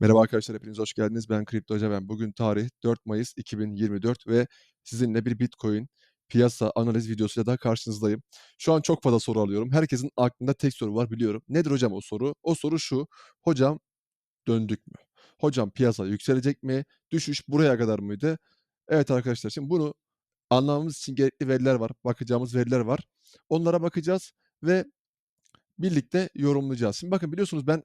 Merhaba arkadaşlar, hepiniz hoş geldiniz. Ben Kripto Hoca ben. Bugün tarih 4 Mayıs 2024 ve sizinle bir Bitcoin piyasa analiz videosuyla daha karşınızdayım. Şu an çok fazla soru alıyorum. Herkesin aklında tek soru var biliyorum. Nedir hocam o soru? O soru şu. Hocam döndük mü? Hocam piyasa yükselecek mi? Düşüş buraya kadar mıydı? Evet arkadaşlar şimdi bunu anlamamız için gerekli veriler var. Bakacağımız veriler var. Onlara bakacağız ve birlikte yorumlayacağız. Şimdi bakın biliyorsunuz ben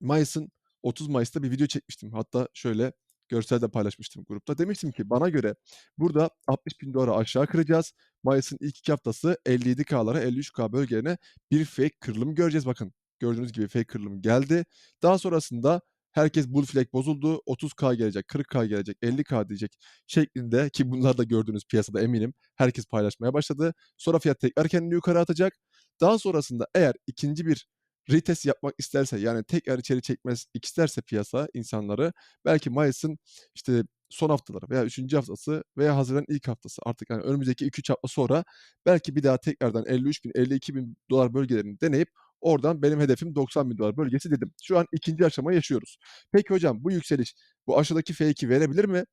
Mayıs'ın 30 Mayıs'ta bir video çekmiştim. Hatta şöyle görsel de paylaşmıştım grupta. Demiştim ki bana göre burada $60.000 aşağı kıracağız. Mayıs'ın ilk 2 haftası 57K'lara 53K bölgelerine bir fake kırılım göreceğiz. Bakın gördüğünüz gibi fake kırılım geldi. Daha sonrasında herkes bull flag bozuldu. 30K gelecek, 40K gelecek, 50K diyecek şeklinde ki bunlar da gördüğünüz piyasada eminim. Herkes paylaşmaya başladı. Sonra fiyat tekrar kendini yukarı atacak. Daha sonrasında eğer ikinci bir retest yapmak isterse yani tekrar içeri çekmek isterse piyasa insanları belki Mayıs'ın işte son haftaları veya 3. haftası veya haziranın ilk haftası artık yani önümüzdeki 2-3 hafta sonra belki bir daha tekrardan $53.000 $52.000 bölgelerini deneyip oradan benim hedefim $90.000 bölgesi dedim. Şu an ikinci aşamayı yaşıyoruz. Peki hocam bu yükseliş bu aşağıdaki fake'i verebilir mi?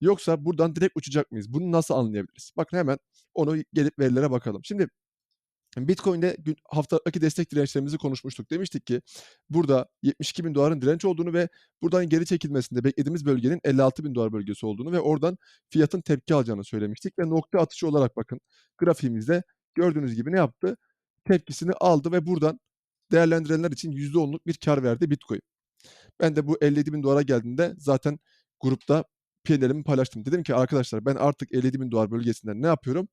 Yoksa buradan direkt uçacak mıyız? Bunu nasıl anlayabiliriz? Bakın hemen onu gelip verilere bakalım. Şimdi Bitcoin'de gün haftadaki destek dirençlerimizi konuşmuştuk. Demiştik ki burada $72.000'ın direnç olduğunu ve buradan geri çekilmesinde beklediğimiz bölgenin $56.000 bölgesi olduğunu ve oradan fiyatın tepki alacağını söylemiştik ve nokta atışı olarak bakın grafiğimizde gördüğünüz gibi ne yaptı? Tepkisini aldı ve buradan değerlendirenler için %10'luk bir kâr verdi Bitcoin. Ben de bu $57.000'a geldiğinde zaten grupta P&L'imi paylaştım. Dedim ki arkadaşlar ben artık $57.000 bölgesinden ne yapıyorum?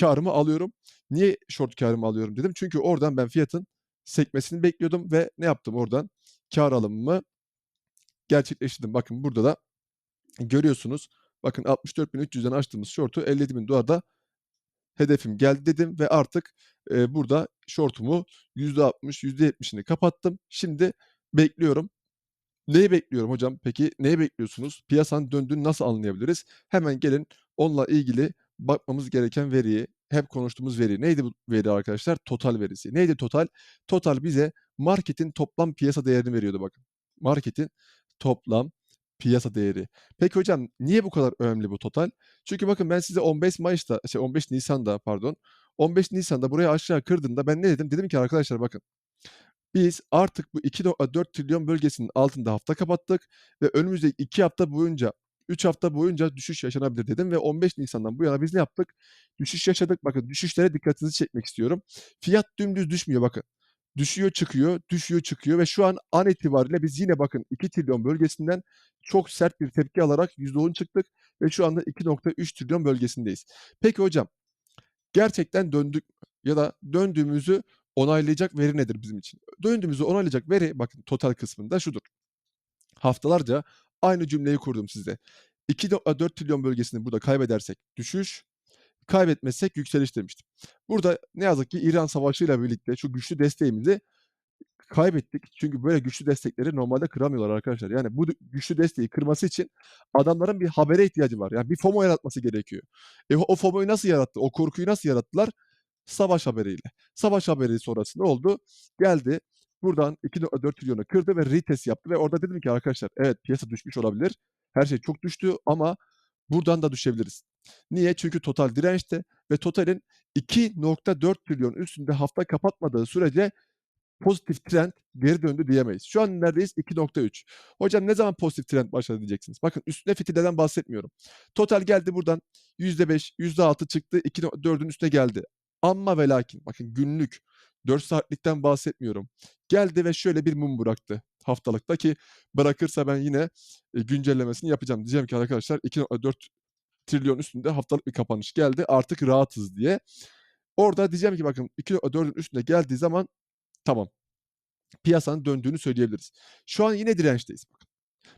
Kârımı alıyorum. Niye short kârımı alıyorum dedim. Çünkü oradan ben fiyatın sekmesini bekliyordum ve ne yaptım oradan? Kâr alımımı gerçekleştirdim. Bakın burada da görüyorsunuz. Bakın 64.300'den açtığımız short'u $57.000'da hedefim geldi dedim ve artık, eee, burada short'umu %60, %70'ini kapattım. Şimdi bekliyorum. Neyi bekliyorum hocam? Peki neyi bekliyorsunuz? Piyasanın döndüğünü nasıl anlayabiliriz? Hemen gelin onunla ilgili bakmamız gereken veriyi, hep konuştuğumuz veri. Neydi bu veri arkadaşlar? Total verisi. Neydi total? Total bize marketin toplam piyasa değerini veriyordu bakın. Marketin toplam piyasa değeri. Peki hocam niye bu kadar önemli bu total? Çünkü bakın ben size 15 Mayıs'ta, şey 15 Nisan'da pardon, 15 Nisan'da burayı aşağı kırdığında ben ne dedim? Dedim ki arkadaşlar bakın biz artık bu $2.4 trilyon bölgesinin altında hafta kapattık ve önümüzdeki 2 hafta boyunca, 3 hafta boyunca düşüş yaşanabilir dedim ve 15 Nisan'dan bu yana biz ne yaptık? Düşüş yaşadık. Bakın düşüşlere dikkatinizi çekmek istiyorum. Fiyat dümdüz düşmüyor bakın. Düşüyor, çıkıyor, düşüyor, çıkıyor ve şu an an itibariyle biz yine bakın 2 trilyon bölgesinden çok sert bir tepki alarak %10 çıktık ve şu anda 2.3 trilyon bölgesindeyiz. Peki hocam, gerçekten döndük ya da döndüğümüzü onaylayacak veri nedir bizim için? Döndüğümüzü onaylayacak veri bakın total kısmında şudur. Haftalarca aynı cümleyi kurdum size. 2.4 trilyon bölgesini burada kaybedersek düşüş, kaybetmezsek yükseliş demiştim. Burada ne yazık ki İran Savaşı'yla birlikte şu güçlü desteğimizi kaybettik. Çünkü böyle güçlü destekleri normalde kıramıyorlar arkadaşlar. Yani bu güçlü desteği kırması için adamların bir habere ihtiyacı var. Yani bir FOMO yaratması gerekiyor. E o FOMO'yu nasıl yarattı? O korkuyu nasıl yarattılar? Savaş haberiyle. Savaş haberi sonrası oldu? Geldi buradan 2.4 trilyonu kırdı ve retest yaptı ve orada dedim ki arkadaşlar evet piyasa düşmüş olabilir. Her şey çok düştü ama buradan da düşebiliriz. Niye? Çünkü total dirençte ve totalin 2.4 trilyon üstünde hafta kapatmadığı sürece pozitif trend geri döndü diyemeyiz. Şu an neredeyiz? 2.3. Hocam ne zaman pozitif trend başladı diyeceksiniz. Bakın üstüne fitileden bahsetmiyorum. Total geldi buradan %5, %6 çıktı. 2.4'ün üstüne geldi. Amma ve lakin bakın günlük 4 saatlikten bahsetmiyorum. Geldi ve şöyle bir mum bıraktı haftalıkta ki bırakırsa ben yine e, güncellemesini yapacağım. Diyeceğim ki arkadaşlar 2.4 trilyon üstünde haftalık bir kapanış geldi. Artık rahatız diye. Orada diyeceğim ki bakın 2.4'ün üstüne geldiği zaman tamam. Piyasanın döndüğünü söyleyebiliriz. Şu an yine dirençteyiz. Bakın.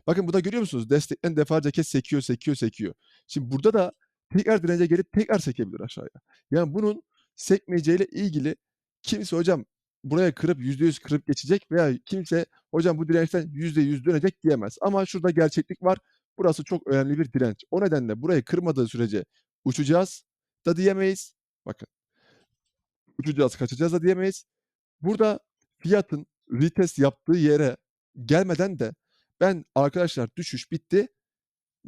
Bakın burada görüyor musunuz? Destekten defalarca kez sekiyor, sekiyor, sekiyor. Şimdi burada da tekrar dirence gelip tekrar sekebilir aşağıya. Yani bunun sekmeyeceğiyle ilgili kimse hocam buraya kırıp %100 kırıp geçecek veya kimse hocam bu dirençten %100 dönecek diyemez. Ama şurada gerçeklik var. Burası çok önemli bir direnç. O nedenle burayı kırmadığı sürece uçacağız da diyemeyiz. Bakın. Uçacağız, kaçacağız da diyemeyiz. Burada fiyatın retest yaptığı yere gelmeden de ben arkadaşlar düşüş bitti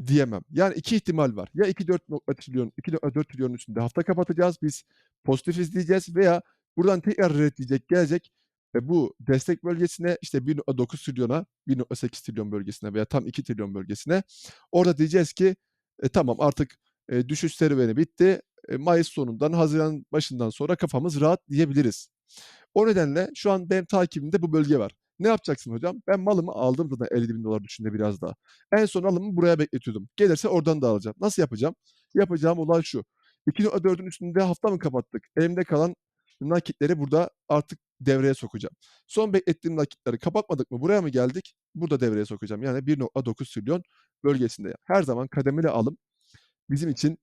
diyemem. Yani 2 ihtimal var. Ya 2.4 trilyon, 2.4 trilyonun üstünde hafta kapatacağız. Biz pozitifiz diyeceğiz veya buradan tekrar reddedecek, gelecek ve bu destek bölgesine işte 1.9 trilyona, 1.8 trilyon bölgesine veya tam 2 trilyon bölgesine orada diyeceğiz ki e, tamam artık e, düşüş serüveni bitti. E, Mayıs sonundan, Haziran başından sonra kafamız rahat diyebiliriz. O nedenle şu an benim takibimde bu bölge var. Ne yapacaksın hocam? Ben malımı aldım zaten 50 bin dolar düşünde biraz daha. En son alımı buraya bekletiyordum. Gelirse oradan da alacağım. Nasıl yapacağım? Yapacağım olay şu. 2.4'ün üstünde hafta mı kapattık? Elimde kalan nakitleri burada artık devreye sokacağım. Son beklettiğim nakitleri kapatmadık mı? Buraya mı geldik? Burada devreye sokacağım. Yani 1.9 trilyon bölgesinde. Her zaman kademeli alım bizim için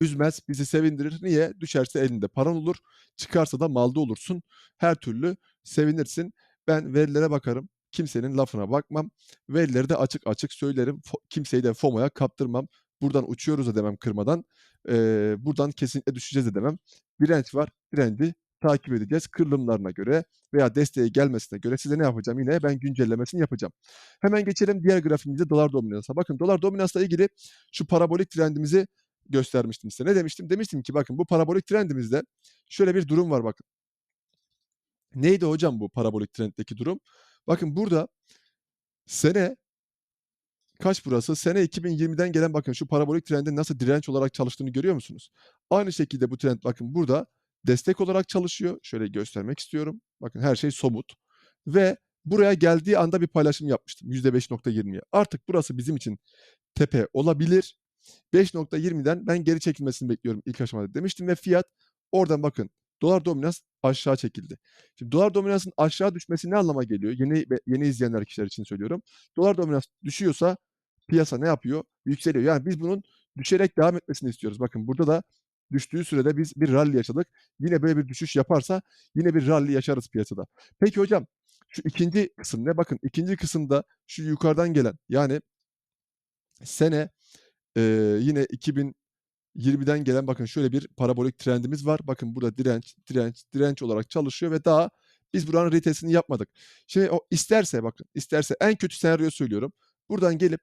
üzmez, bizi sevindirir. Niye? Düşerse elinde paran olur, çıkarsa da malda olursun. Her türlü sevinirsin. Ben verilere bakarım. Kimsenin lafına bakmam. Verileri de açık açık söylerim. Kimseyi de FOMO'ya kaptırmam. Buradan uçuyoruz da demem kırmadan. Eee, buradan kesinlikle düşeceğiz de demem. Direnç var, direnci takip edeceğiz. Kırılımlarına göre veya desteğe gelmesine göre size ne yapacağım? Yine ben güncellemesini yapacağım. Hemen geçelim diğer grafiğimizde dolar dominansa. Bakın dolar dominansla ilgili şu parabolik trendimizi göstermiştim size. Ne demiştim? Demiştim ki bakın bu parabolik trendimizde şöyle bir durum var bakın. Neydi hocam bu parabolik trenddeki durum? Bakın burada sene kaç burası? Sene 2020'den gelen bakın şu parabolik trendin nasıl direnç olarak çalıştığını görüyor musunuz? Aynı şekilde bu trend bakın burada destek olarak çalışıyor. Şöyle göstermek istiyorum. Bakın her şey somut. Ve buraya geldiği anda bir paylaşım yapmıştım. %5.20'ye. Artık burası bizim için tepe olabilir. 5.20'den ben geri çekilmesini bekliyorum ilk aşamada demiştim ve fiyat oradan bakın dolar dominans aşağı çekildi. Şimdi dolar dominansın aşağı düşmesi ne anlama geliyor? Yeni yeni izleyenler kişiler için söylüyorum. Dolar dominans düşüyorsa piyasa ne yapıyor? Yükseliyor. Yani biz bunun düşerek devam etmesini istiyoruz. Bakın burada da düştüğü sürede biz bir rally yaşadık. Yine böyle bir düşüş yaparsa yine bir rally yaşarız piyasada. Peki hocam şu ikinci kısım ne? Bakın ikinci kısımda şu yukarıdan gelen yani sene Eee, yine 2020'den gelen bakın şöyle bir parabolik trendimiz var. Bakın burada direnç, direnç, direnç olarak çalışıyor ve daha biz buranın retestini yapmadık. Şimdi o isterse bakın, isterse en kötü senaryo söylüyorum. Buradan gelip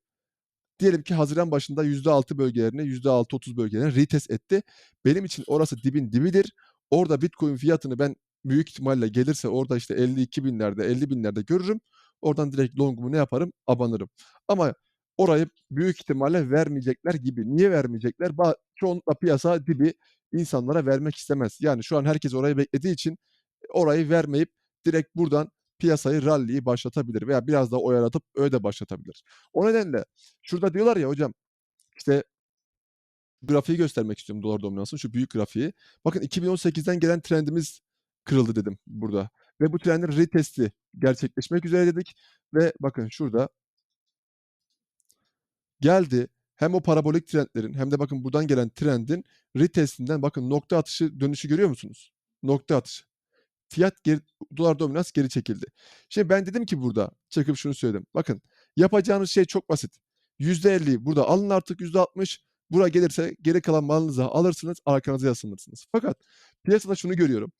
diyelim ki haziran başında %6 bölgelerini, %6-30 bölgelerini retest etti. Benim için orası dibin dibidir. Orada Bitcoin fiyatını ben büyük ihtimalle gelirse orada işte 52.000'lerde, 50.000'lerde görürüm. Oradan direkt longumu ne yaparım? Abanırım. Ama orayı büyük ihtimalle vermeyecekler gibi. Niye vermeyecekler? Ba çoğunlukla piyasa dibi insanlara vermek istemez. Yani şu an herkes orayı beklediği için orayı vermeyip direkt buradan piyasayı rally'yi başlatabilir veya biraz daha oyalatıp öyle de başlatabilir. O nedenle şurada diyorlar ya hocam işte grafiği göstermek istiyorum dolar dominansının şu büyük grafiği. Bakın 2018'den gelen trendimiz kırıldı dedim burada ve bu trendin retesti gerçekleşmek üzere dedik ve bakın şurada geldi. Hem o parabolik trendlerin hem de bakın buradan gelen trendin retestinden bakın nokta atışı dönüşü görüyor musunuz? Nokta atışı. Fiyat geri, dolar dominans geri çekildi. Şimdi ben dedim ki burada çıkıp şunu söyledim. Bakın yapacağınız şey çok basit. %50 burada alın artık %60 buraya gelirse geri kalan malınızı alırsınız arkanıza yaslanırsınız. Fakat piyasada şunu görüyorum.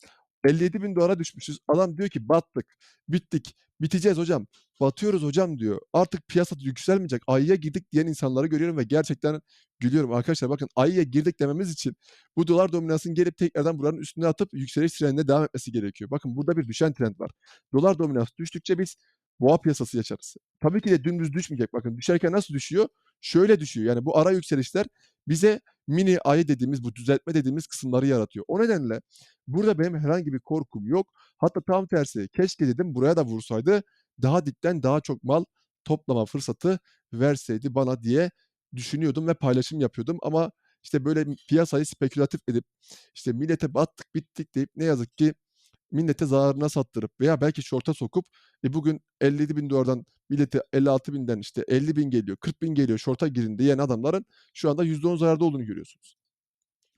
57 bin dolara düşmüşüz. Adam diyor ki battık, bittik, biteceğiz hocam, batıyoruz hocam diyor. Artık piyasa yükselmeyecek, ayıya girdik diyen insanları görüyorum ve gerçekten gülüyorum. Arkadaşlar bakın ayıya girdik dememiz için bu dolar dominansının gelip tekrardan buranın üstüne atıp yükseliş trendine devam etmesi gerekiyor. Bakın burada bir düşen trend var. Dolar dominans düştükçe biz boğa piyasası yaşarız. Tabii ki de dümdüz düşmeyecek. Bakın düşerken nasıl düşüyor? Şöyle düşüyor. Yani bu ara yükselişler bize mini ayı dediğimiz bu düzeltme dediğimiz kısımları yaratıyor. O nedenle burada benim herhangi bir korkum yok. Hatta tam tersi keşke dedim buraya da vursaydı daha dipten daha çok mal toplama fırsatı verseydi bana diye düşünüyordum ve paylaşım yapıyordum. Ama işte böyle piyasayı spekülatif edip işte millete battık bittik deyip ne yazık ki millete zararına sattırıp veya belki short'a sokup e bugün 57 bin dolardan millete 56 binden işte 50 bin geliyor 40 bin geliyor short'a girin diyen adamların şu anda %10 zararda olduğunu görüyorsunuz.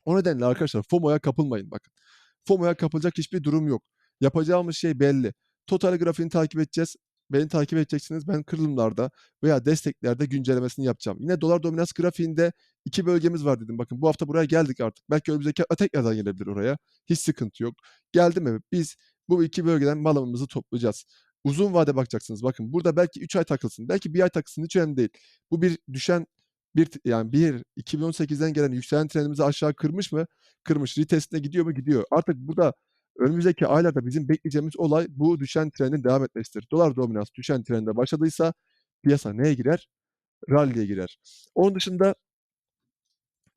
O nedenle arkadaşlar FOMO'ya kapılmayın bakın. FOMO'ya kapılacak hiçbir durum yok. Yapacağımız şey belli. Total grafiğini takip edeceğiz. Beni takip edeceksiniz. Ben kırılımlarda veya desteklerde güncellemesini yapacağım. Yine dolar dominans grafiğinde iki bölgemiz var dedim. Bakın bu hafta buraya geldik artık. Belki önümüzdeki tekrardan gelebilir oraya. Hiç sıkıntı yok. Geldi mi biz bu iki bölgeden malımızı toplayacağız. Uzun vade bakacaksınız. Bakın burada belki 3 ay takılsın, belki 1 ay takılsın hiç önemli değil. Bu bir düşen bir yani bir 2018'den gelen yükselen trendimizi aşağı kırmış mı? Kırmış. Retestine gidiyor mu? Gidiyor. Artık burada önümüzdeki aylarda bizim bekleyeceğimiz olay bu düşen trendin devam etmesidir. Dolar dominans düşen trende başladıysa piyasa neye girer? Rally'ye girer. Onun dışında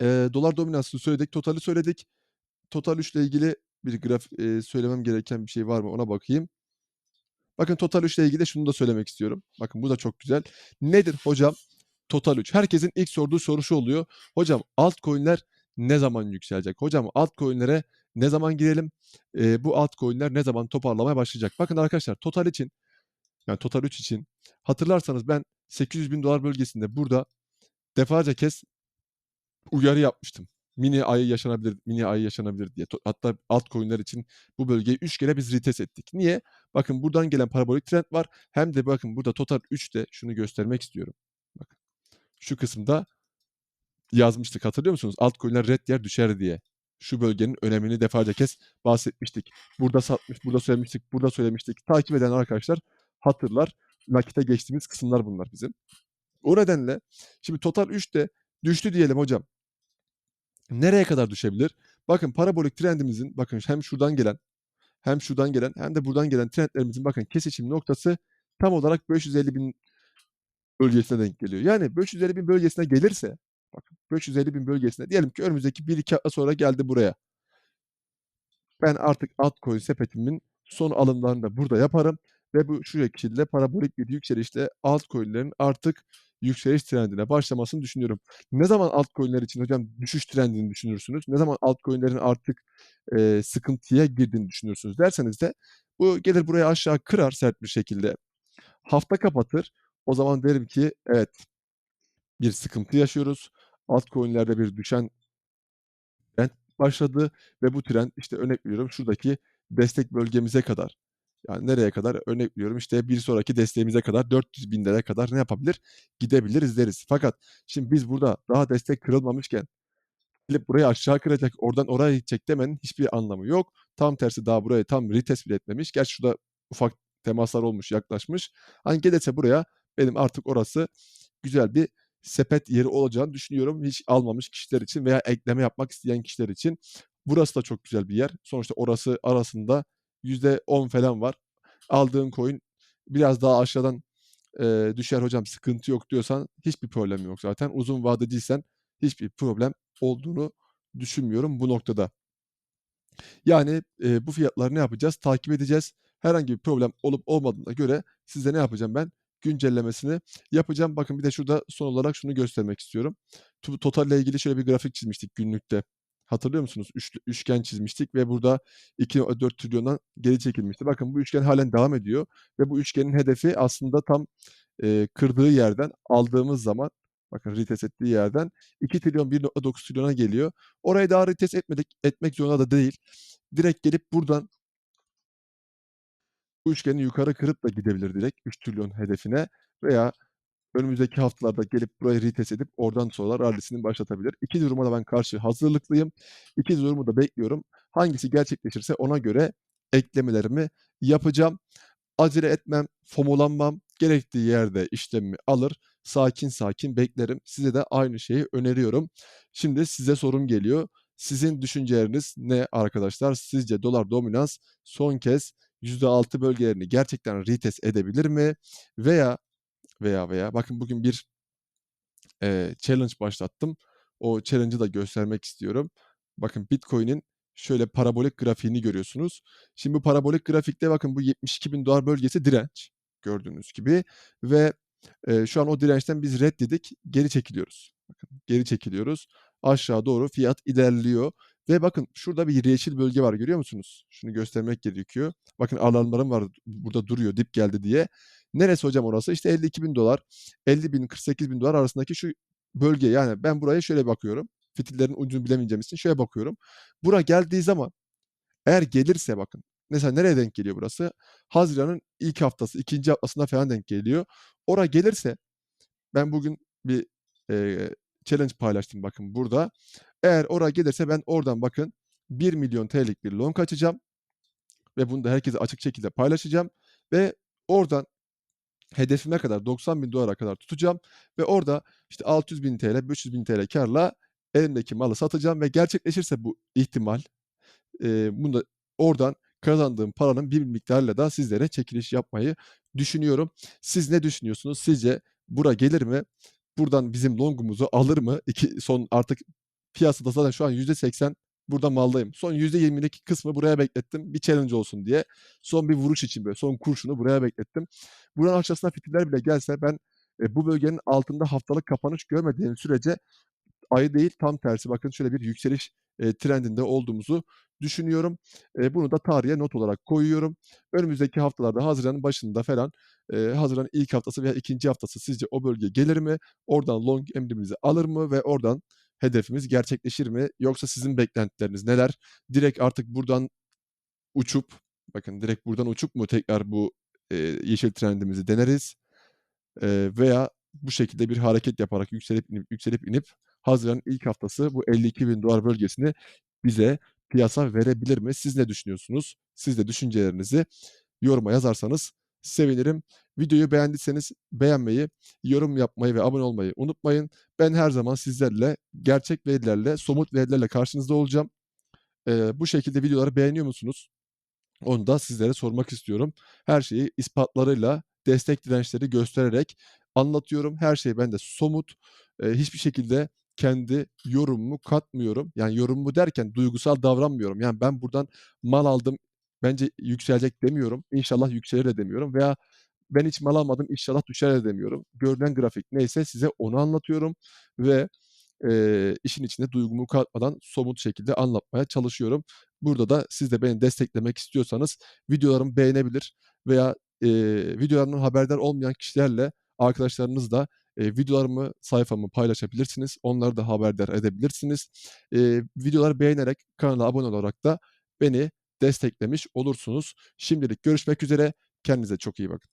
eee, dolar dominansını söyledik, totali söyledik. Total 3'le ilgili bir graf eee, söylemem gereken bir şey var mı ona bakayım. Bakın Total 3'le ilgili de şunu da söylemek istiyorum. Bakın bu da çok güzel. Nedir hocam Total 3? Herkesin ilk sorduğu soru şu oluyor. Hocam altcoin'ler ne zaman yükselecek? Hocam altcoin'lere ne zaman girelim? Eee, bu altcoin'ler ne zaman toparlamaya başlayacak? Bakın arkadaşlar Total için yani Total 3 için hatırlarsanız ben $800.000 bölgesinde burada defalarca kez uyarı yapmıştım. Mini ayı yaşanabilir, mini ayı yaşanabilir diye. Hatta altcoin'ler için bu bölgeyi 3 kere biz retest ettik. Niye? Bakın buradan gelen parabolik trend var. Hem de bakın burada Total 3'te şunu göstermek istiyorum. Bakın şu kısımda yazmıştık hatırlıyor musunuz? Altcoin'ler ret yer düşer diye. Şu bölgenin önemini defalarca kez bahsetmiştik. Burada satmış, burada söylemiştik, burada söylemiştik. Takip eden arkadaşlar hatırlar. Nakite geçtiğimiz kısımlar bunlar bizim. O nedenle şimdi Total 3'te düştü diyelim hocam. Nereye kadar düşebilir? Bakın parabolik trendimizin bakın hem şuradan gelen hem şuradan gelen hem de buradan gelen trendlerimizin bakın kesişim noktası tam olarak 550.000 bölgesine denk geliyor. Yani 550.000 bölgesine gelirse bakın 550.000 bölgesine diyelim ki önümüzdeki 1-2 hafta sonra geldi buraya. Ben artık altcoin sepetimin son alımlarını da burada yaparım ve bu şu şekilde parabolik bir yükselişte altcoin'lerin artık yükseliş trendine başlamasını düşünüyorum. Ne zaman altcoin'ler için hocam düşüş trendini düşünürsünüz? Ne zaman altcoin'lerin artık, eee, sıkıntıya girdiğini düşünürsünüz derseniz de bu gelir buraya aşağı kırar sert bir şekilde. Hafta kapatır. O zaman derim ki evet bir sıkıntı yaşıyoruz. Altcoin'lerde bir düşen trend başladı ve bu trend işte örnek veriyorum şuradaki destek bölgemize kadar yani nereye kadar? Örnek veriyorum işte bir sonraki desteğimize kadar 400.000'lere kadar ne yapabilir? Gidebiliriz deriz. Fakat şimdi biz burada daha destek kırılmamışken gelip burayı aşağı kıracak, oradan oraya gidecek demenin hiçbir anlamı yok. Tam tersi daha burayı tam retest bile etmemiş. Gerçi şurada ufak temaslar olmuş, yaklaşmış. Hani gelirse buraya benim artık orası güzel bir sepet yeri olacağını düşünüyorum. Hiç almamış kişiler için veya ekleme yapmak isteyen kişiler için. Burası da çok güzel bir yer. Sonuçta orası arasında %10 falan var. Aldığın coin biraz daha aşağıdan, eee, düşer hocam sıkıntı yok diyorsan hiçbir problem yok zaten. Uzun vadeciysen hiçbir problem olduğunu düşünmüyorum bu noktada. Yani, eee, bu fiyatları ne yapacağız? Takip edeceğiz. Herhangi bir problem olup olmadığına göre size ne yapacağım ben? Güncellemesini yapacağım. Bakın bir de şurada son olarak şunu göstermek istiyorum. Tu Total'le ilgili şöyle bir grafik çizmiştik günlükte. Hatırlıyor musunuz? Üçlü üçgen çizmiştik ve burada $2.4 trilyondan geri çekilmişti. Bakın bu üçgen hâlen devam ediyor ve bu üçgenin hedefi aslında tam, eee, kırdığı yerden aldığımız zaman bakın retest ettiği yerden $2 trilyon $1.9 trilyona geliyor. Orayı daha retest etmedik, etmek zorunda da değil. Direkt gelip buradan bu üçgeni yukarı kırıp da gidebilir direkt $3 trilyon hedefine veya önümüzdeki haftalarda gelip burayı retest edip oradan sonra rally'sini başlatabilir. 2 duruma da ben karşı hazırlıklıyım. 2 durumu da bekliyorum. Hangisi gerçekleşirse ona göre eklemelerimi yapacağım. Acele etmem, FOMO'lanmam. Gerektiği yerde işlemimi alır, sakin sakin beklerim. Size de aynı şeyi öneriyorum. Şimdi size sorum geliyor. Sizin düşünceleriniz ne arkadaşlar? Sizce dolar dominans son kez %6 bölgelerini gerçekten retest edebilir mi? Veya, veya, veya bakın bugün bir eee, challenge başlattım. O challenge'ı da göstermek istiyorum. Bakın Bitcoin'in şöyle parabolik grafiğini görüyorsunuz. Şimdi bu parabolik grafikte bakın bu $72.000 bölgesi direnç gördüğünüz gibi ve, eee, şu an o dirençten biz ret dedik, geri çekiliyoruz. Bakın geri çekiliyoruz. Aşağı doğru fiyat ilerliyor ve bakın şurada bir yeşil bölge var görüyor musunuz? Şunu göstermek gerekiyor. Bakın alarmlarım var burada duruyor dip geldi diye. Neresi hocam orası? İşte $52.000 $50.000 $48.000 arasındaki şu bölge. Yani ben buraya şöyle bakıyorum. Fitillerin ucunu bilemeyeceğim için şöyle bakıyorum. Bura geldiği zaman eğer gelirse bakın mesela nereye denk geliyor burası? Haziran'ın ilk haftası, 2. haftasına falan denk geliyor. Ora gelirse ben bugün bir, eee, challenge paylaştım bakın burada. Eğer ora gelirse ben oradan bakın $1.000.000'lik bir long açacağım ve bunu da herkese açık şekilde paylaşacağım ve Oradan hedefime kadar $90.000'a kadar tutacağım ve orada işte $600.000 $500.000 kârla elimdeki malı satacağım ve gerçekleşirse bu ihtimal, eee, bunu da oradan kazandığım paranın bir miktarıyla da sizlere çekiliş yapmayı düşünüyorum. Siz ne düşünüyorsunuz? Sizce bura gelir mi? Buradan bizim long'umuzu alır mı? İki son artık piyasada zaten şu an %80 burada maldayım. Son %20'lik kısmı buraya beklettim. Bir challenge olsun diye. Son bir vuruş için böyle son kurşunu buraya beklettim. Buranın aşağısına fitiller bile gelse ben, eee, bu bölgenin altında haftalık kapanış görmediğim sürece ayı değil tam tersi bakın şöyle bir yükseliş, eee, trendinde olduğumuzu düşünüyorum. Eee, bunu da tarihe not olarak koyuyorum. Önümüzdeki haftalarda haziranın başında falan, eee, haziranın ilk haftası veya 2'nci haftası sizce o bölge gelir mi? Oradan long emrimizi alır mı ve oradan hedefimiz gerçekleşir mi? Yoksa sizin beklentileriniz neler? Direkt artık buradan uçup, bakın direkt buradan uçup mu tekrar bu, yeşil trendimizi deneriz? Eee, veya bu şekilde bir hareket yaparak yükselip inip, yükselip inip haziranın ilk haftası bu $52.000 bölgesini bize piyasa verebilir mi? Siz ne düşünüyorsunuz? Siz de düşüncelerinizi yoruma yazarsanız sevinirim. Videoyu beğendiyseniz beğenmeyi, yorum yapmayı ve abone olmayı unutmayın. Ben her zaman sizlerle gerçek verilerle, somut verilerle karşınızda olacağım. Eee, bu şekilde videoları beğeniyor musunuz? Onu da sizlere sormak istiyorum. Her şeyi ispatlarıyla, destek dirençleri göstererek anlatıyorum. Her şey bende somut. Eee, hiçbir şekilde kendi yorumumu katmıyorum. Yani yorumumu derken duygusal davranmıyorum. Yani ben buradan mal aldım, bence yükselecek demiyorum. İnşallah yükselir de demiyorum veya ben hiç mal almadım, inşallah düşer de demiyorum. Görünen grafik neyse size onu anlatıyorum ve, eee, işin içine duygumu katmadan somut şekilde anlatmaya çalışıyorum. Burada da siz de beni desteklemek istiyorsanız videolarımı beğenebilir veya, eee, videolarımdan haberdar olmayan kişilerle, arkadaşlarınızla, eee, videolarımı, sayfamı paylaşabilirsiniz. Onları da haberdar edebilirsiniz. Eee, videoları beğenerek, kanala abone olarak da beni desteklemiş olursunuz. Şimdilik görüşmek üzere. Kendinize çok iyi bakın.